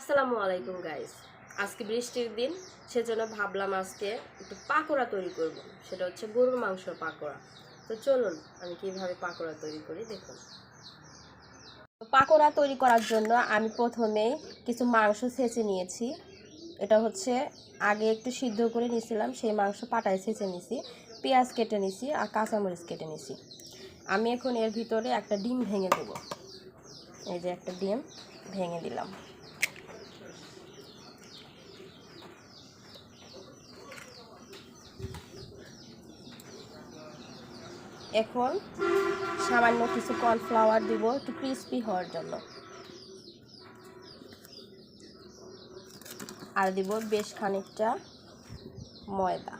আসসালামু আলাইকুম গাইস আজকে বৃষ্টির দিন, সেজন্য ভাবলাম আজকে একটু পাকোড়া তৈরি করব। সেটা হচ্ছে গরুর মাংস পাকোড়া। তো চলুন, আমি কীভাবে পাকোড়া তৈরি করি দেখুন। পাকোড়া তৈরি করার জন্য আমি প্রথমে কিছু মাংস ছেঁচে নিয়েছি। এটা হচ্ছে আগে একটু সিদ্ধ করে নিয়েছিলাম, সেই মাংস পাটায় ছেঁচে নিয়েছি পেঁয়াজ কেটে নিয়েছি আর কাঁচামরিচ কেটে নিয়েছি আমি এখন এর ভিতরে একটা ডিম ভেঙে দেবো। এই যে একটা ডিম ভেঙে দিলাম। এখন সামান্য কিছু কর্নফ্লাওয়ার দিব, একটু ক্রিস্পি হওয়ার জন্য। আর দিব বেশ খানিকটা ময়দা।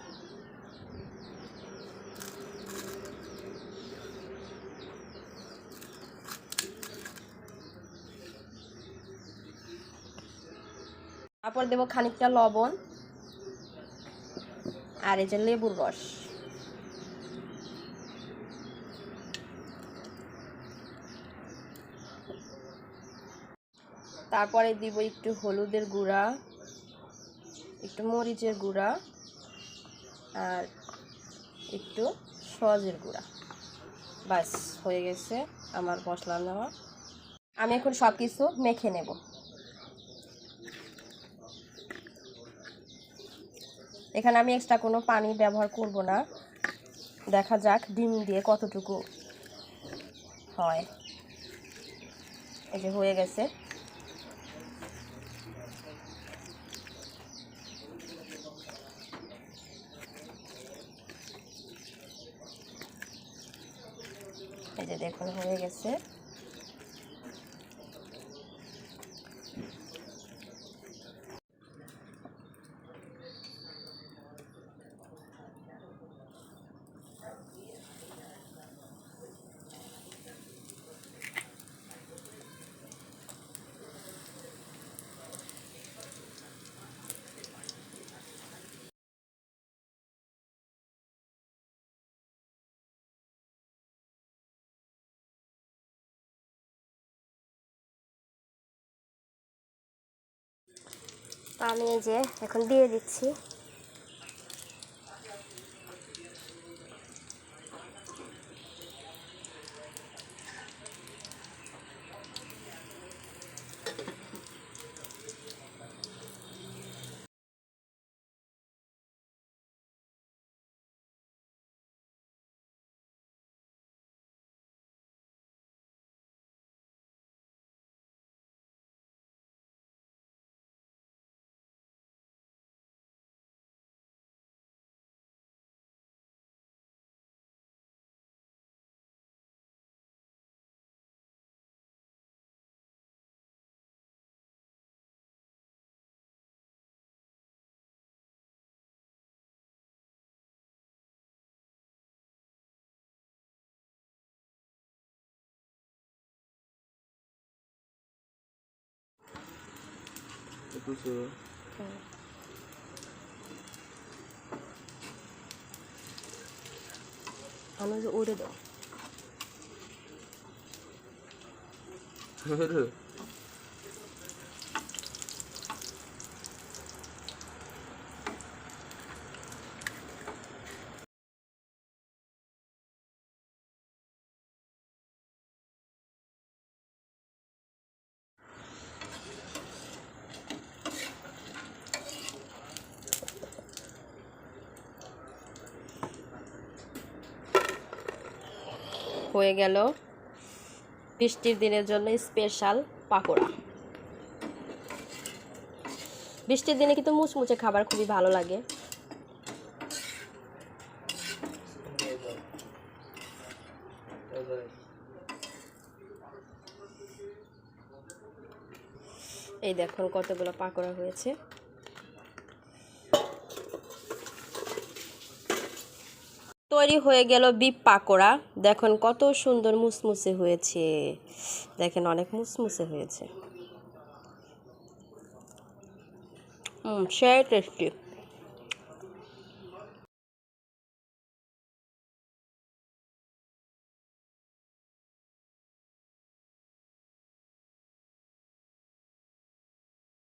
তারপর দেব খানিকটা লবণ আর এই যে লেবুর রস। তারপরে দিব একটু হলুদের গুঁড়া, একটু মরিচের গুঁড়া আর একটু সজের গুঁড়া। বাস হয়ে গেছে আমার মশলা নেওয়া। আমি এখন সব কিছু মেখে নেব। এখানে আমি এক্সট্রা কোনো পানি ব্যবহার করব না। দেখা যাক ডিম দিয়ে কতটুকু হয়। এই যে হয়ে গেছে। এই যে দেখুন হয়ে গেছে। আমি এই যে এখন দিয়ে দিচ্ছি। একটু আমি যে উড়ে দাও হয়ে গেল বৃষ্টির দিনের জন্য স্পেশাল পাকোড়া। বৃষ্টির দিনে কিন্তু মুচমুচে খাবার খুবই ভালো লাগে। এই দেখুন কতগুলো পাকোড়া হয়েছে। তৈরি হয়ে গেল বিপ পাকোড়া। দেখুন কত সুন্দর মুসমুসে হয়েছে। দেখেন অনেক মুসমুসে হয়েছে। হুম সেই টেস্টি